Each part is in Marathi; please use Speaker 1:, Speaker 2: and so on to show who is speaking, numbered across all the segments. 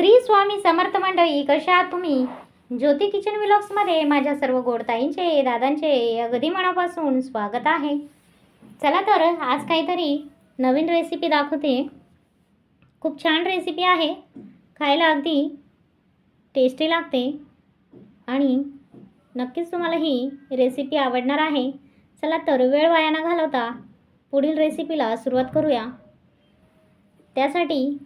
Speaker 1: श्री स्वामी समर्थ मंडळी कशा आहात तुम्ही? ज्योती किचन व्लॉग्समध्ये माझ्या सर्व गोडताईंचे दादांचे अगदी मनापासून स्वागत आहे. चला तर आज काहीतरी नवीन रेसिपी दाखवते. खूप छान रेसिपी आहे. खायला अगदी टेस्टी लागते. आणि नक्कीच तुम्हाला ही रेसिपी आवडणार आहे. चला तर वेळ वाया न घालवता पुढील रेसिपीला सुरुवात करूया. त्यासाठी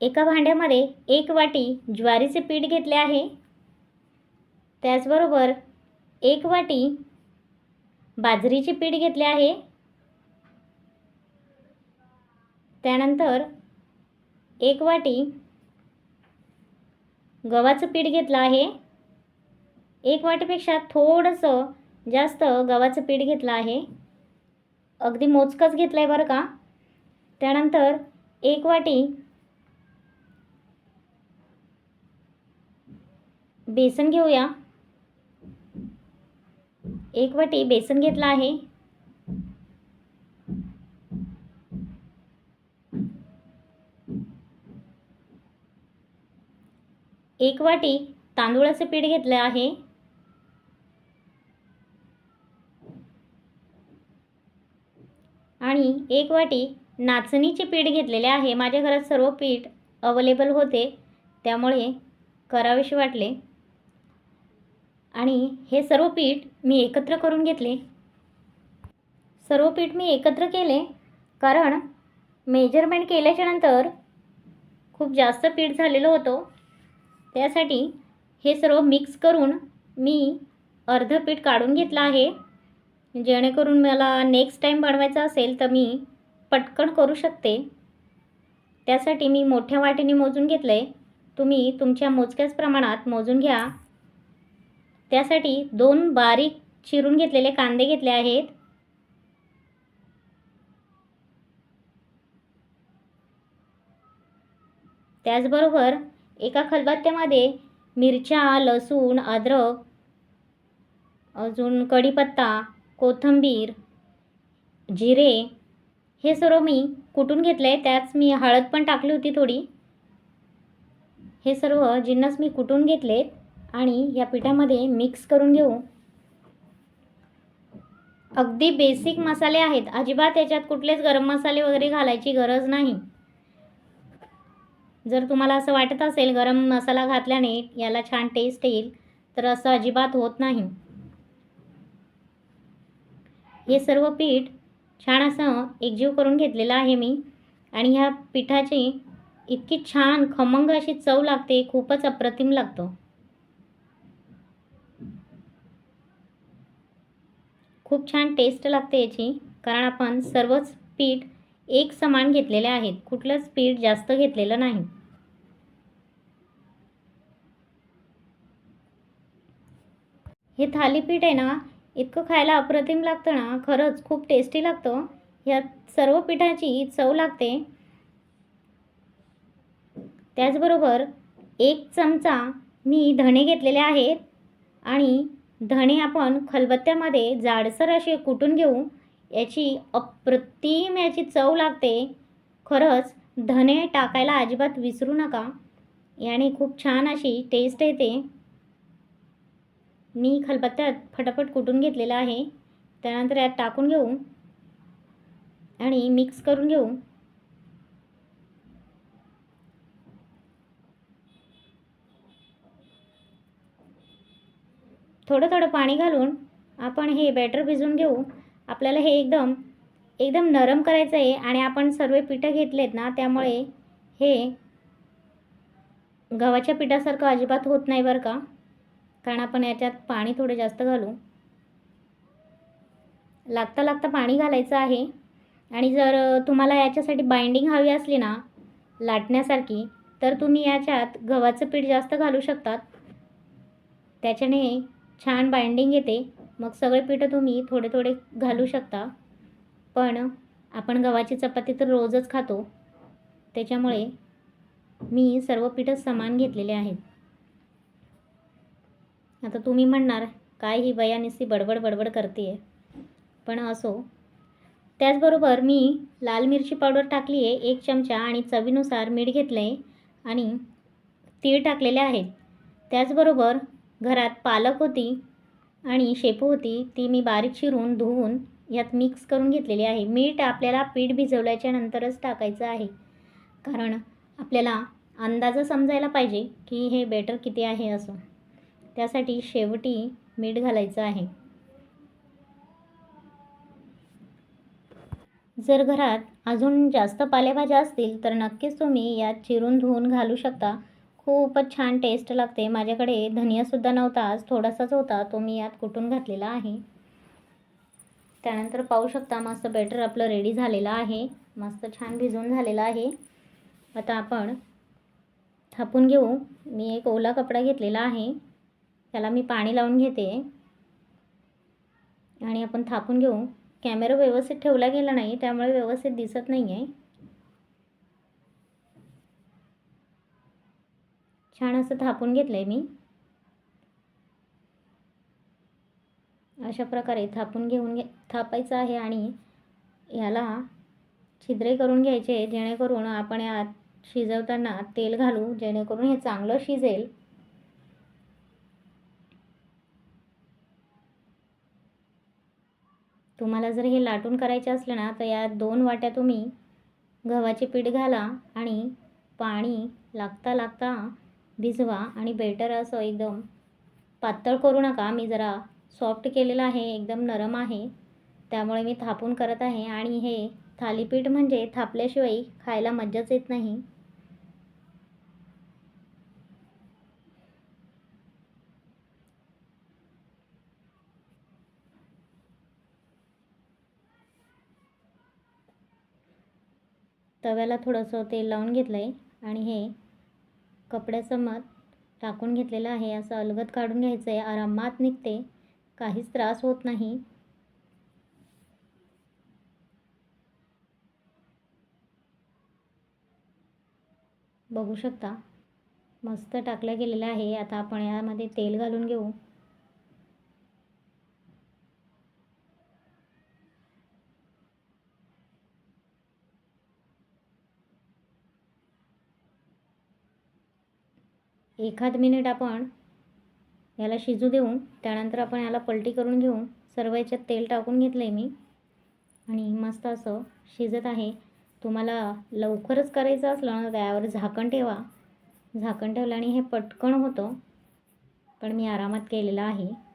Speaker 1: एका भांड्यामध्ये एक वाटी ज्वारीचे पीठ घेतले आहे. त्याचबरोबर एक वाटी बाजरीचे पीठ घेतले आहे. त्यानंतर एक वाटी गव्हाचं पीठ घेतलं आहे. एक वाटीपेक्षा थोडंसं जास्त गव्हाचं पीठ घेतलं आहे. अगदी मोजकंच घेतलं आहे बरं का? त्यानंतर एक वाटी बेसन घेऊया. एक वाटी बेसन घेतलं आहे. एक वाटी तांदूळाचं पीठ घेतलं आहे. आणि एक वाटी नाचणीचे पीठ घेतलेले आहे. माझ्या घरात सर्व पीठ अवेलेबल होते. त्यामुळे करावेसे वाटले. आणि हे सर्व पीठ मी एकत्र करून घेतले. सर्व पीठ मी एकत्र केले कारण मेजरमेंट केल्याच्यानंतर खूप जास्त पीठ झालेलं होतं. त्यासाठी हे सर्व मिक्स करून मी अर्ध पीठ काढून घेतलं आहे. जेणेकरून मला नेक्स्ट टाईम बनवायचं असेल तर मी पटकन करू शकते. त्यासाठी मी मोठ्या वाटीने मोजून घेतलं आहे तुम्ही तुमच्या मोजक्याच प्रमाणात मोजून घ्या. त्यासाठी दोन बारीक चिरून घेतलेले कांदे घेतले आहेत. त्याचबरोबर एका खलबत्त्यामध्ये मिरच्या लसूण अद्रक अजून कढीपत्ता कोथिंबीर जिरे हे सर्व मी कुटून घेतले त्याच मी हळद पण टाकली होती थोडी. हे सर्व जिन्नस मी कुटून घेतलेत. आणि या पिठामध्ये मिक्स करून घेऊ. अगदी बेसिक मसाले आहेत. अजिबात याच्यात कुठलेच गरम मसाले वगैरे घालायची गरज नाही. जर तुम्हाला असं वाटत असेल गरम मसाला घातल्याने याला छान टेस्ट येईल तर असं अजिबात होत नाही. हे सर्व पीठ छान असं एकजीव करून घेतलेलं आहे मी. आणि ह्या पिठाची इतकी छान खमंग अशी चव लागते खूपच अप्रतिम लागतं. खूप छान टेस्ट लागते याची. कारण आपण सर्वच पीठ एक समान घेतलेले आहेत. कुठलंच पीठ जास्त घेतलेलं नाही. हे थालीपीठ आहे ना इतकं खायला अप्रतिम लागतं ना खरंच खूप टेस्टी लागतं. ह्या सर्व पिठाची चव लागते. त्याचबरोबर एक चमचा मी धणे घेतलेले आहेत. आणि धणे आपण खलबत्त्यामध्ये जाडसर असे कुटून घेऊ याची अप्रतिम याची चव लागते. खरंच धणे टाकायला अजिबात विसरू नका. याने खूप छान अशी टेस्ट येते. मी खलबत्त्यात फटाफट कुटून घेतलेलं आहे. त्यानंतर यात टाकून घेऊ. आणि मिक्स करून घेऊ. थोडं थोडं पाणी घालून आपण हे बॅटर भिजवून घेऊ. आपल्याला हे एकदम एकदम नरम करायचं आहे आणि आपण सर्व पिठं घेतलेत ना त्यामुळे हे गव्हाच्या पिठासारखं अजिबात होत नाही बरं का. कारण आपण याच्यात पाणी थोडं जास्त घालू. लागता लागता पाणी घालायचं आहे. आणि जर तुम्हाला याच्यासाठी बाइंडिंग हवी असली ना लाटण्यासारखी तर तुम्ही याच्यात गव्हाचं पीठ जास्त घालू शकतात. त्याच्याने छान बाइंडिंग येते. मग सगळे पिठं तुम्ही थोडे थोडे घालू शकता. पण आपण गव्हाची चपाती तर रोजच खातो. त्याच्यामुळे मी सर्व पिठं समान घेतलेले आहेत. आता तुम्ही म्हणणार काय ही बया बडबड बडबड करते आहे पण असो. त्याचबरोबर मी लाल मिरची पावडर टाकली आहे एक चमचा आणि चवीनुसार मीठ घेतलं आहे आणि तीळ टाकलेले आहेत. त्याचबरोबर घरात पालक होती आणि शेपू होती ती मी बारीक चिरून धुवून यात मिक्स करून घेतलेली आहे. मीठ आपल्याला पीठ भिजवल्याच्या नंतरच टाकायचं आहे. कारण आपल्याला अंदाजा समजायला पाहिजे की हे बेटर किती आहे असं. त्यासाठी शेवटी मीठ घालायचं आहे. जर घरात अजून जास्त पालेभाज्या असतील तर नक्कीच तुम्ही यात चिरून धुवून घालू शकता. खूपच छान टेस्ट लागते. माझ्याकडे धनियासुद्धा नव्हता. आज थोडासाच होता. तो मी यात कुटून घातलेला आहे. त्यानंतर पाहू शकता मस्त बॅटर आपलं रेडी झालेलं आहे. मस्त छान भिजून झालेलं आहे. आता आपण थापून घेऊ. मी एक ओला कपडा घेतलेला आहे. त्याला मी पाणी लावून घेते. आणि आपण थापून घेऊ. कॅमेरा व्यवस्थित ठेवला गेला नाही त्यामुळे व्यवस्थित दिसत नाही आहे छान असं थापून घेतलं आहे मी. अशा प्रकारे थापून घेऊन घे थापायचं आहे आणि याला छिद्रे करून घ्यायचे जेणेकरून आपण यात शिजवताना तेल घालू जेणेकरून हे चांगलं शिजेल. तुम्हाला जर हे लाटून करायचे असले ना तर यात दोन वाट्या तुम्ही गव्हाचे पीठ घाला आणि पाणी लागता लागता भिजवा आणि बेटर असं एकदम पातळ करू नका. मी जरा सॉफ्ट केलेलं आहे एकदम नरम आहे. त्यामुळे मी थापून करत आहे. आणि हे थालीपीठ म्हणजे थापल्याशिवाय खायला मज्जाच येत नाही. तव्याला थोडंसं तेल लावून घेतलं आहे आणि हे कपड्याचं मध टाकून घेतलेलं आहे. असं अलगद काढून घ्यायचं आहे आरामात निघते. काहीच त्रास होत नाही. बघू शकता. मस्त टाकलं गेलेलं आहे. आता आपण यामध्ये तेल घालून घेऊ. एखाद मिनिट आपण याला शिजू देऊ त्यानंतर आपण याला पलटी करून घेऊ सर्व याच्यात तेल टाकून घेतलं आहे मी. आणि मस्त असं शिजत आहे. तुम्हाला लवकरच करायचं असलं ना त्यावर झाकण ठेवा. झाकण ठेवलं आणि हे पटकन होतं. पण मी आरामात केलेलं आहे.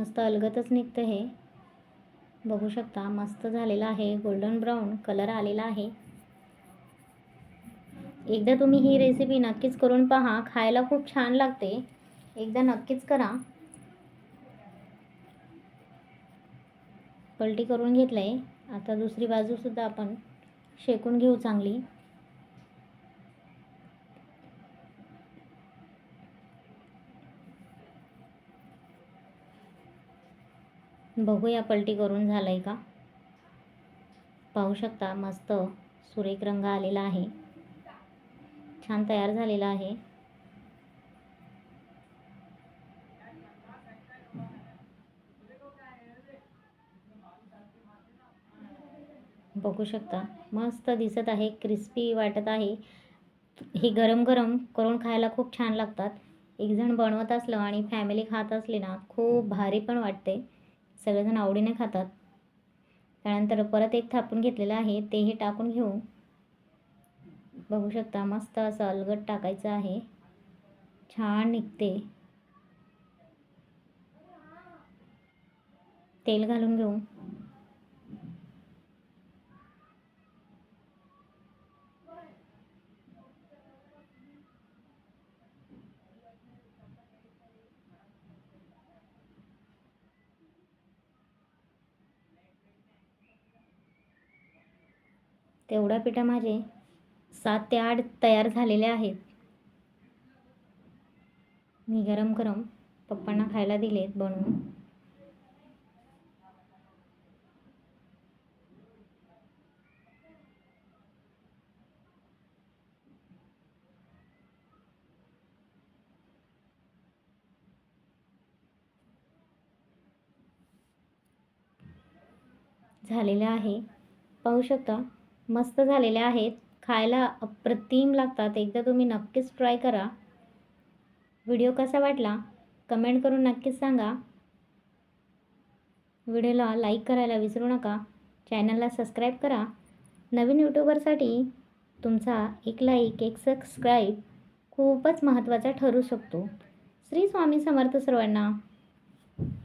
Speaker 1: मस्त अलगतच निघतं हे. बघू शकता मस्त झालेलं आहे. गोल्डन ब्राऊन कलर आलेला आहे. एकदा तुम्ही ही रेसिपी नक्कीच करून पहा. खायला खूप छान लागते. एकदा नक्कीच करा. पलटी करून घेतलं आहे आता दुसरी बाजूसुद्धा आपण शेकून घेऊ चांगली. बघूया पलटी करून झालं आहे का? पाहू शकता मस्त सुरेख रंग आलेला आहे. छान तयार झालेला आहे. बघू शकता मस्त दिसत आहे क्रिस्पी वाटत आहे. हे गरम गरम करून खायला खूप छान लागतात. एक जण बनवत असलं आणि फॅमिली खात असली ना खूप भारी पण वाटते. सगळेजण आवडीने खातात. त्यानंतर परत एक थापून घेतलेलं आहे तेही टाकून घेऊ. बघू शकता मस्त असं अलगट टाकायचं आहे. छान निघते. तेल घालून घेऊ. तेवढ्या पिठा माझे सात ते आठ तयार झालेले आहेत. मी गरम गरम पप्पांना खायला दिलेत बनवून. झालेलं आहे. पाहू शकता मस्त झालेले आहेत. खायला अप्रतिम लागतात. एकदा तुम्ही नक्कीच ट्राय करा. व्हिडिओ कसा वाटला? कमेंट करून नक्कीच सांगा. व्हिडिओला लाईक करायला विसरू नका. चॅनलला सबस्क्राईब करा. नवीन यूट्यूबरसाठी तुमचा एक लाईक एक सबस्क्राईब खूपच महत्त्वाचा ठरू शकतो. श्री स्वामी समर्थ सर्वांना.